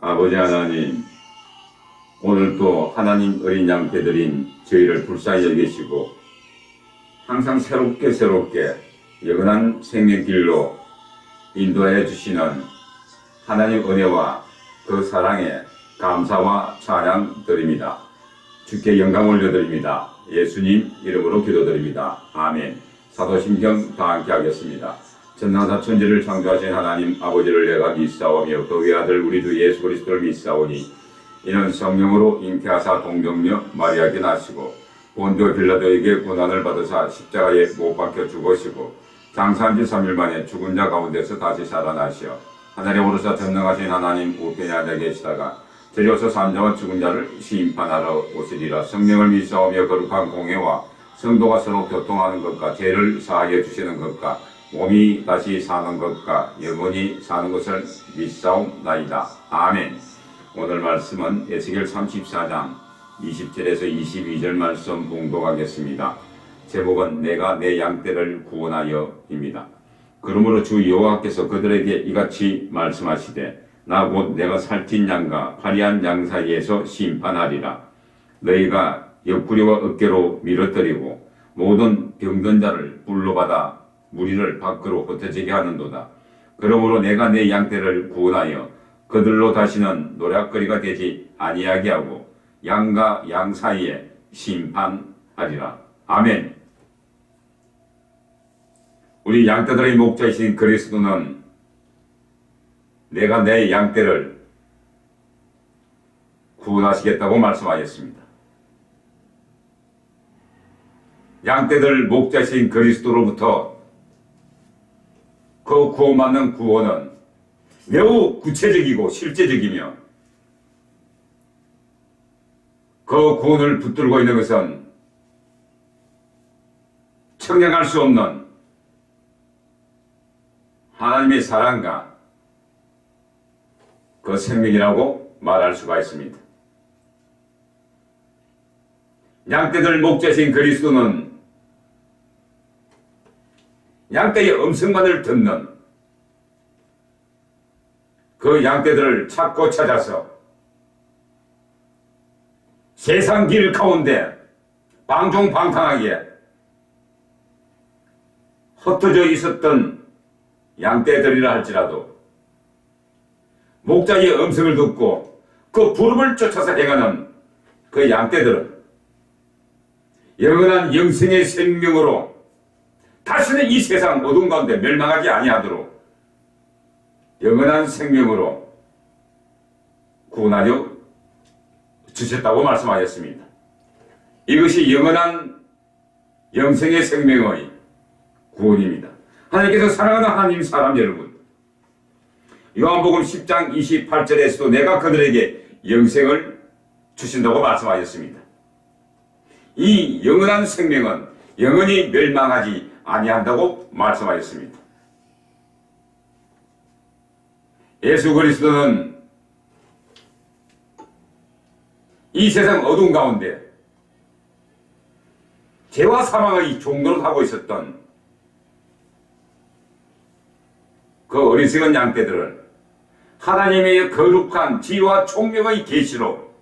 아버지 하나님, 오늘 또 하나님 어린 양 되드린 저희를 불쌍히 여기시고 항상 새롭게 새롭게 영원한 생명길로 인도해 주시는 하나님 은혜와 그 사랑에 감사와 찬양 드립니다. 주께 영광 올려드립니다. 예수님 이름으로 기도드립니다. 아멘. 사도신경 다 함께 하겠습니다. 전능하사 천지를 창조하신 하나님 아버지를 내가 믿사오며 그 외아들 우리 주 예수 그리스도를 믿사오니 이는 성령으로 잉태하사 동정녀 마리아께 나시고 본도 빌라도에게 고난을 받으사 십자가에 못 박혀 죽으시고 장사한 지 3일 만에 죽은 자 가운데서 다시 살아나시어 하늘에 오르사 전능하신 하나님 우편에 앉아 계시다가 저리어서 삼자와 죽은 자를 심판하러 오시리라. 성령을 믿사오며 거룩한 공예와 성도가 서로 교통하는 것과 죄를 사하여 주시는 것과 몸이 다시 사는 것과 영원히 사는 것을 믿사옵나이다. 아멘. 오늘 말씀은 에스겔 34장 20절에서 22절 말씀 봉독하겠습니다. 제목은 내가 내 양떼를 구원하여입니다. 그러므로 주 여호와께서 그들에게 이같이 말씀하시되 나 곧 내가 살찐 양과 파리한 양 사이에서 심판하리라. 너희가 옆구리와 어깨로 밀어뜨리고 모든 병든 자를 불로 받아 무리를 밖으로 흩어지게 하는도다. 그러므로 내가 내 양떼를 구원하여 그들로 다시는 노략거리가 되지 아니하게 하고 양과 양 사이에 심판하리라. 아멘. 우리 양떼들의 목자이신 그리스도는 내가 내 양떼를 구원하시겠다고 말씀하셨습니다. 양떼들 목자신 그리스도로부터 그 구원받는 구원은 매우 구체적이고 실제적이며 그 구원을 붙들고 있는 것은 청량할 수 없는 하나님의 사랑과 그 생명이라고 말할 수가 있습니다. 양떼들 목자신 그리스도는 양떼의 음성만을 듣는 그 양떼들을 찾고 찾아서 세상 길 가운데 방종방탕하게 흩어져 있었던 양떼들이라 할지라도 목자의 음성을 듣고 그 부름을 쫓아서 행하는 그 양떼들은 영원한 영생의 생명으로 다시는 이 세상 어두운 가운데 멸망하지 아니하도록 영원한 생명으로 구원하여 주셨다고 말씀하셨습니다. 이것이 영원한 영생의 생명의 구원입니다. 하나님께서 사랑하는 하나님 사람 여러분, 요한복음 10장 28절에서도 내가 그들에게 영생을 주신다고 말씀하셨습니다. 이 영원한 생명은 영원히 멸망하지 아니한다고 말씀하셨습니다. 예수 그리스도는 이 세상 어두운 가운데 죄와 사망의 종로를 하고 있었던 그 어리석은 양떼들을 하나님의 거룩한 지혜와 총명의 계시로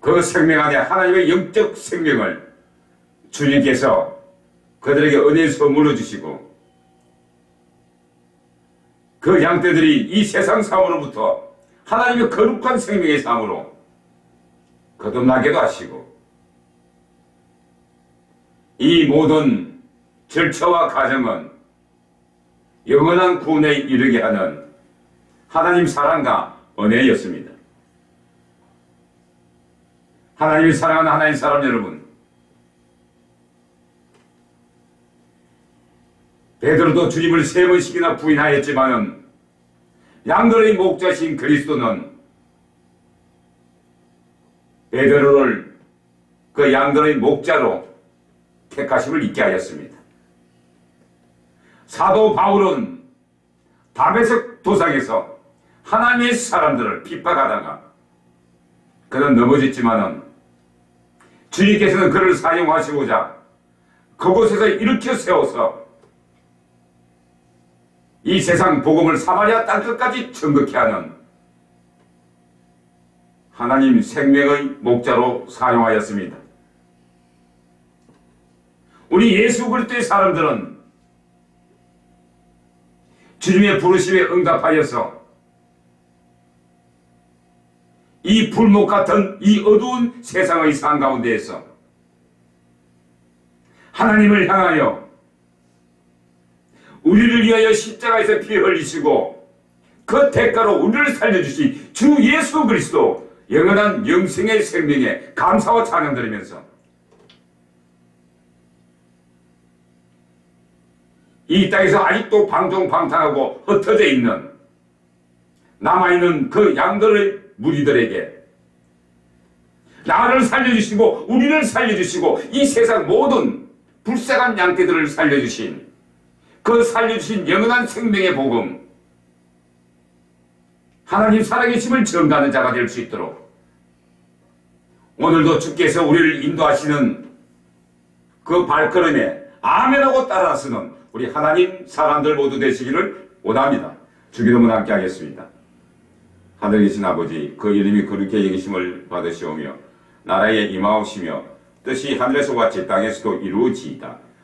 그 생명 안에 하나님의 영적 생명을 주님께서 그들에게 은혜 선물로 주시고 그 양떼들이 이 세상 삶으로부터 하나님의 거룩한 생명의 삶으로 거듭나게도 하시고 이 모든 절차와 과정은 영원한 구원에 이르게 하는 하나님 사랑과 은혜였습니다. 하나님이 사랑하는 하나님 사람 여러분, 베드로도 주님을 세 번씩이나 부인하였지만은 양들의 목자신 그리스도는 베드로를 그 양들의 목자로 택하심을 잊게 하였습니다. 사도 바울은 다메섹 도상에서 하나님의 사람들을 핍박하다가 그는 넘어졌지만은 주님께서는 그를 사용하시고자 그곳에서 일으켜 세워서 이 세상 복음을 사마리아 땅끝까지 전극케 하는 하나님 생명의 목자로 사용하였습니다. 우리 예수 그리스도의 사람들은 주님의 부르심에 응답하여서 이 불목 같은 이 어두운 세상의 삶 가운데에서 하나님을 향하여 우리를 위하여 십자가에서 피 흘리시고 그 대가로 우리를 살려주신 주 예수 그리스도 영원한 영생의 생명에 감사와 찬양 드리면서 이 땅에서 아직도 방종방탕하고 흩어져 있는 남아있는 그 양들의 무리들에게 나를 살려주시고 우리를 살려주시고 이 세상 모든 불쌍한 양떼들을 살려주신 그 살려주신 영원한 생명의 복음 하나님 살아계심을 증가하는 자가 될 수 있도록 오늘도 주께서 우리를 인도하시는 그 발걸음에 아멘하고 따라서는 우리 하나님 사람들 모두 되시기를 원합니다. 주기도문 함께 하겠습니다. 하늘에 계신 아버지 그 이름이 그렇게 여기심을 받으시오며 나라에 임하오시며 뜻이 하늘에서 같이 땅에서도 이루어지이다.